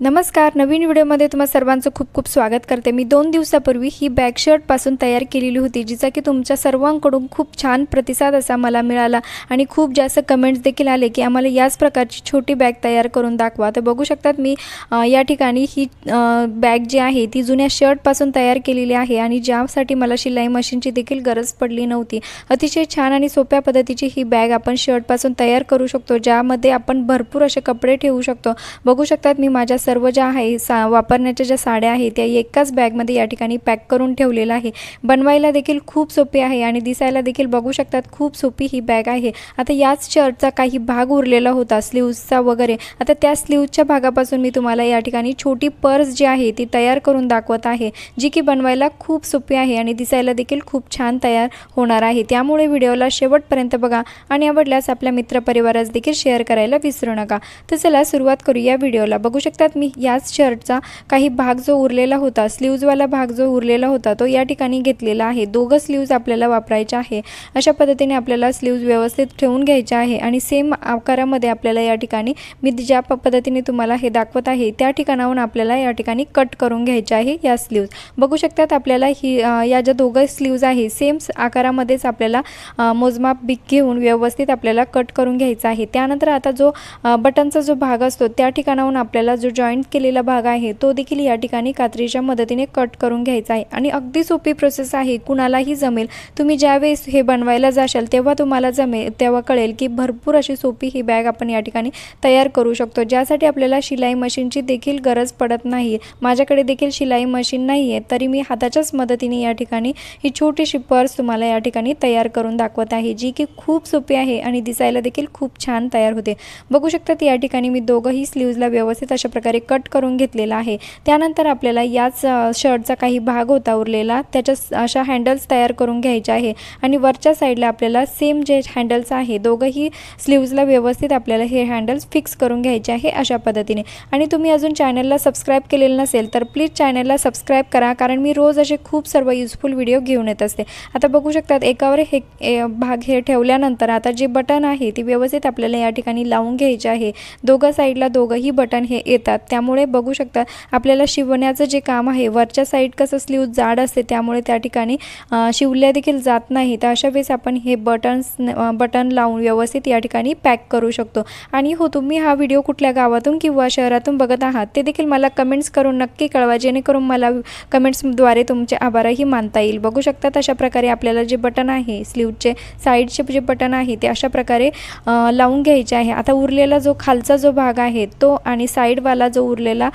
नमस्कार. नवीन व्हिडिओमध्ये तुम्हा सर्वांचं खूप खूप स्वागत करते. मी दोन दिवसापूर्वी ही बॅग शर्टपासून तयार केलेली होती जिचा की तुमच्या सर्वांकडून खूप छान प्रतिसाद असा मला मिळाला आणि खूप जास्त कमेंट्स देखील आले की आम्हाला याच प्रकारची छोटी बॅग तयार करून दाखवा. तर बघू शकतात मी या ठिकाणी ही बॅग जी आहे ती जुन्या शर्टपासून तयार केलेली आहे आणि ज्यासाठी मला शिलाई मशीनची देखील गरज पडली नव्हती. अतिशय छान आणि सोप्या पद्धतीची ही बॅग आपण शर्टपासून तयार करू शकतो ज्यामध्ये आपण भरपूर असे कपडे ठेवू शकतो. बघू शकतात मी माझ्या सर्व ज्या आहे सा वापरण्याच्या ज्या साड्या आहेत त्या एकाच बॅगमध्ये या ठिकाणी पॅक करून ठेवलेलं आहे. बनवायला देखील खूप सोपी आहे आणि दिसायला देखील बघू शकतात खूप सोपी ही बॅग आहे. आता याच शर्टचा काही भाग उरलेला होता स्लीव्जचा वगैरे. आता त्या स्लीव्जच्या भागापासून मी तुम्हाला या ठिकाणी छोटी पर्स जी आहे ती तयार करून दाखवत आहे जी की बनवायला खूप सोपी आहे आणि दिसायला देखील खूप छान तयार होणार आहे. त्यामुळे व्हिडिओला शेवटपर्यंत बघा आणि आवडल्यास आपल्या मित्रपरिवारास देखील शेअर करायला विसरू नका. तर चला सुरुवात करू या व्हिडिओला. बघू शकतात मी याच शर्टचा काही भाग जो उरलेला होता स्लीव्जवाला भाग जो उरलेला होता तो या ठिकाणी घेतलेला आहे. दोघं स्लीव्ज आपल्याला वापरायचे आहे. अशा पद्धतीने आपल्याला स्लीव्ज व्यवस्थित ठेवून घ्यायचे आहे आणि सेम आकारामध्ये आपल्याला या ठिकाणी मी ज्या प- पद्धतीने तुम्हाला हे दाखवत आहे त्या ठिकाणाहून आपल्याला या ठिकाणी कट करून घ्यायचे आहे या स्लीव्ज बघू शकतात आपल्याला ही या ज्या दोघं स्लीव्ज आहे सेम आकारामध्येच आपल्याला मोजमाप बिक घेऊन व्यवस्थित आपल्याला कट करून घ्यायचा आहे. त्यानंतर आता जो बटनचा जो भाग असतो त्या ठिकाणाहून आपल्याला जो जॉईंट केलेला भाग आहे. तो देखील या ठिकाणी कात्रीच्या मदतीने कट करून घ्यायचा आहे. आणि अगदी सोपी प्रोसेस आहे. कुणालाही जमेल. तुम्ही ज्यावेळेस हे बनवायला जाशाल तेव्हा तुम्हाला जमेल तेव्हा कळेल की भरपूर अशी सोपी ही बॅग आपण या ठिकाणी तयार करू शकतो. ज्यासाठी आपल्याला शिलाई मशीनची देखील गरज पडत नाही माझ्याकडे देखील शिलाई मशीन नाही आहे तरी मी हाताच्याच मदतीने या ठिकाणी ही छोटीशी पर्स तुम्हाला या ठिकाणी तयार करून दाखवत आहे जी की खूप सोपी आहे आणि दिसायला देखील खूप छान तयार होते. बघू शकतात या ठिकाणी मी दोघंही स्लीव्जला व्यवस्थित अशा प्रकारे कट करून घेतलेला आहे. त्यानंतर आपल्याला याच शर्टचा काही भाग होता उरलेला. त्याच्या अशा हँडल्स तयार करून घ्यायच्या आहे. आणि वरच्या साईडला आपल्याला सेम जे हँडल्स आहे दोघंही स्लीव्जला व्यवस्थित आपल्याला हे हँडल्स फिक्स करून घ्यायचे आहे अशा पद्धतीने. आणि तुम्ही अजून चॅनलला सबस्क्राईब केलेलं नसेल तर प्लीज चॅनलला सबस्क्राईब करा कारण मी रोज असे खूप सर्व युजफुल व्हिडिओ घेऊन येत असते. आता बघू शकतात एकावर हे ए, भाग हे ठेवल्यानंतर आता जे बटन आहे ते व्यवस्थित आपल्याला या ठिकाणी लावून घ्यायचे आहे. दोघं साईडला दोघंही बटन हे येतात. त्यामुळे बघू शकता आपल्याला शिवण्याचं जे काम आहे वरच्या साईड कसं स्लीव जाड असते त्यामुळे त्या ठिकाणी शिवल्या देखील जात नाही. तर अशा वेळेस आपण हे बटन्स बटन लावून व्यवस्थित या ठिकाणी पॅक करू शकतो. आणि हो तुम्ही हा व्हिडिओ कुठल्या गावातून किंवा शहरातून बघत आहात ते देखील मला कमेंट्स करून नक्की कळवा जेणेकरून मला कमेंट्सद्वारे तुमचे आभारही मानता येईल. बघू शकतात अशा प्रकारे आपल्याला जे बटन आहे स्लीवचे साईडचे जे बटन आहे ते अशा प्रकारे लावून घ्यायचे आहे. आता उरलेला जो खालचा जो भाग आहे तो आणि साईडवाला जो उरलेला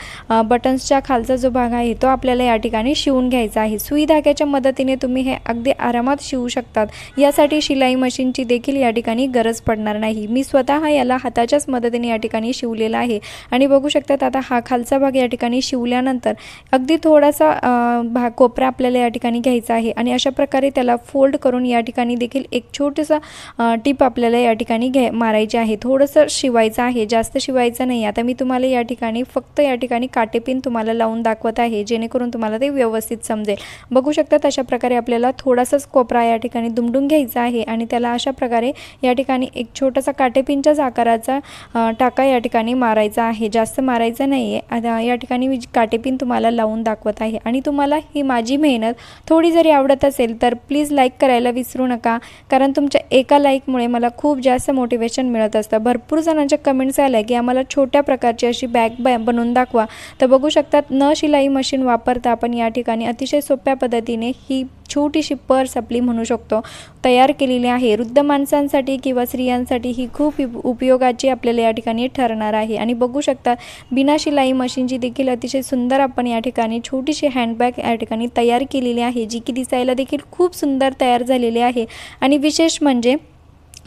बटन्सच्या खालचा जो भाग आहे तो आपल्याला या ठिकाणी शिवून घ्यायचा आहे. सुई धाग्याच्या मदतीने तुम्ही हे अगदी आरामात शिवू शकतात. यासाठी शिलाई मशीनची देखील या ठिकाणी गरज पडणार नाही. मी स्वतः याला हाताच्याच मदतीने या ठिकाणी शिवलेला आहे. आणि बघू शकतात आता हा खालचा भाग या ठिकाणी शिवल्यानंतर अगदी थोडासा भाग कोपरा आपल्याला या ठिकाणी घ्यायचा आहे. आणि अशा प्रकारे त्याला फोल्ड करून या ठिकाणी देखील एक छोटंसं टीप आपल्याला या ठिकाणी घ्या मारायची आहे. थोडंसं शिवायचं आहे. जास्त शिवायचं नाही. आता मी तुम्हाला या ठिकाणी फक्त या ठिकाणी काटेपिन तुम्हाला लावून दाखवत आहे जेणेकरून तुम्हाला ते व्यवस्थित समजेल. बघू शकतात अशा प्रकारे आपल्याला थोडासाच कोपरा या ठिकाणी दुमडून घ्यायचा आहे आणि त्याला अशा प्रकारे या ठिकाणी एक छोटासा काटेपिनच्याच आकाराचा टाका या ठिकाणी मारायचा आहे. जास्त मारायचा नाही आहे या ठिकाणी मी काटेपिन तुम्हाला लावून दाखवत आहे. आणि तुम्हाला ही माझी मेहनत थोडी जरी आवडत असेल तर प्लीज लाईक करायला विसरू नका कारण तुमच्या एका लाईकमुळे मला खूप जास्त मोटिवेशन मिळत असतं. भरपूर जणांच्या कमेंट्स आल्या की आम्हाला छोट्या प्रकारची अशी बॅग बनवून दाखवा. तर बघू शकतात न शिलाई मशीन वापरता आपण या ठिकाणी अतिशय सोप्या पद्धतीने ही छोटीशी पर्स आपली म्हणू शकतो तयार केलेली आहे. वृद्ध माणसांसाठी किंवा स्त्रियांसाठी ही खूप उप- उपयोगाची आपल्याला या ठिकाणी ठरणार आहे. आणि बघू शकता बिना शिलाई मशीनची देखील अतिशय सुंदर आपण या ठिकाणी छोटीशी हँडबॅग या ठिकाणी तयार केलेली आहे जी की दिसायला देखील खूप सुंदर तयार झालेली आहे. आणि विशेष म्हणजे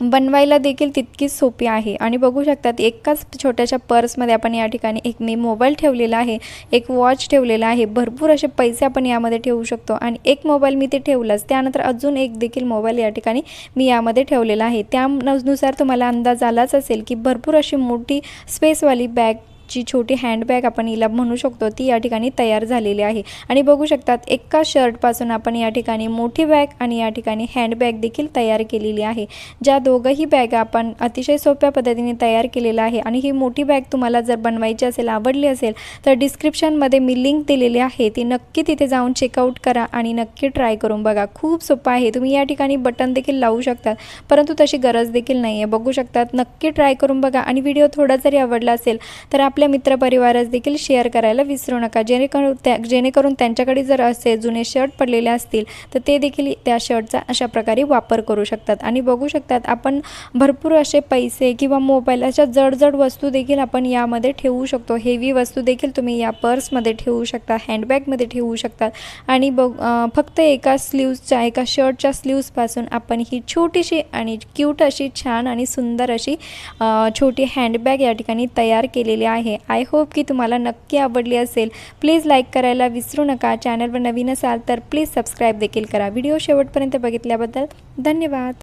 बनवायला देखील तितकीच सोपी आहे. आणि बघू शकतात एकाच छोट्याशा पर्समध्ये आपण या ठिकाणी एक मी मोबाईल ठेवलेला आहे एक वॉच ठेवलेला आहे. भरपूर असे पैसे आपण यामध्ये ठेवू शकतो. आणि एक मोबाईल मी ते ठेवलाच. त्यानंतर अजून एक देखील मोबाईल या ठिकाणी मी यामध्ये ठेवलेला आहे. त्यानुसार तुम्हाला अंदाज आलाच असेल की भरपूर अशी मोठी स्पेसवाली बॅग जी छोटी हँडबॅग आपण हिला म्हणू शकतो ती या ठिकाणी तयार झालेली आहे. आणि बघू शकतात एका शर्टपासून आपण या ठिकाणी मोठी बॅग आणि या ठिकाणी हँडबॅग देखील तयार केलेली आहे. ज्या दोघंही बॅग आपण अतिशय सोप्या पद्धतीने तयार केलेला आहे आणि ही मोठी बॅग तुम्हाला जर बनवायची असेल आवडली असेल तर डिस्क्रिप्शनमध्ये मी लिंक दिलेली आहे. ती नक्की तिथे जाऊन चेकआउट करा आणि नक्की ट्राय करून बघा. खूप सोपं आहे. तुम्ही या ठिकाणी बटन देखील लावू शकतात परंतु तशी गरज देखील नाही आहे बघू शकतात नक्की ट्राय करून बघा. आणि व्हिडिओ थोडा जरी आवडला असेल तर आपल्या मित्रपरिवारास देखील शेअर करायला विसरू नका. जेणेकरून त्या जेणेकरून त्यांच्याकडे जर असे जुने शर्ट पडलेले असतील तर ते देखील त्या शर्टचा अशा प्रकारे वापर करू शकतात. आणि बघू शकतात आपण भरपूर असे पैसे किंवा मोबाईल अशा जडजड वस्तू देखील आपण यामध्ये ठेवू शकतो. हेवी वस्तू देखील तुम्ही या पर्समध्ये ठेवू शकता हँडबॅगमध्ये ठेवू शकतात आणि बघ फक्त एका स्लीव्सच्या एका शर्टच्या स्लीव्सपासून आपण ही छोटीशी आणि क्यूट अशी छान आणि सुंदर अशी छोटी हँडबॅग या ठिकाणी तयार केलेली आहे. आहे. आय होप की तुम्हाला नक्की आवडली असेल. प्लीज लाईक करायला विसरू नका. चॅनलवर नवीन असाल तर प्लीज सबस्क्राईब देखील करा. व्हिडिओ शेवटपर्यंत बघितल्याबद्दल धन्यवाद.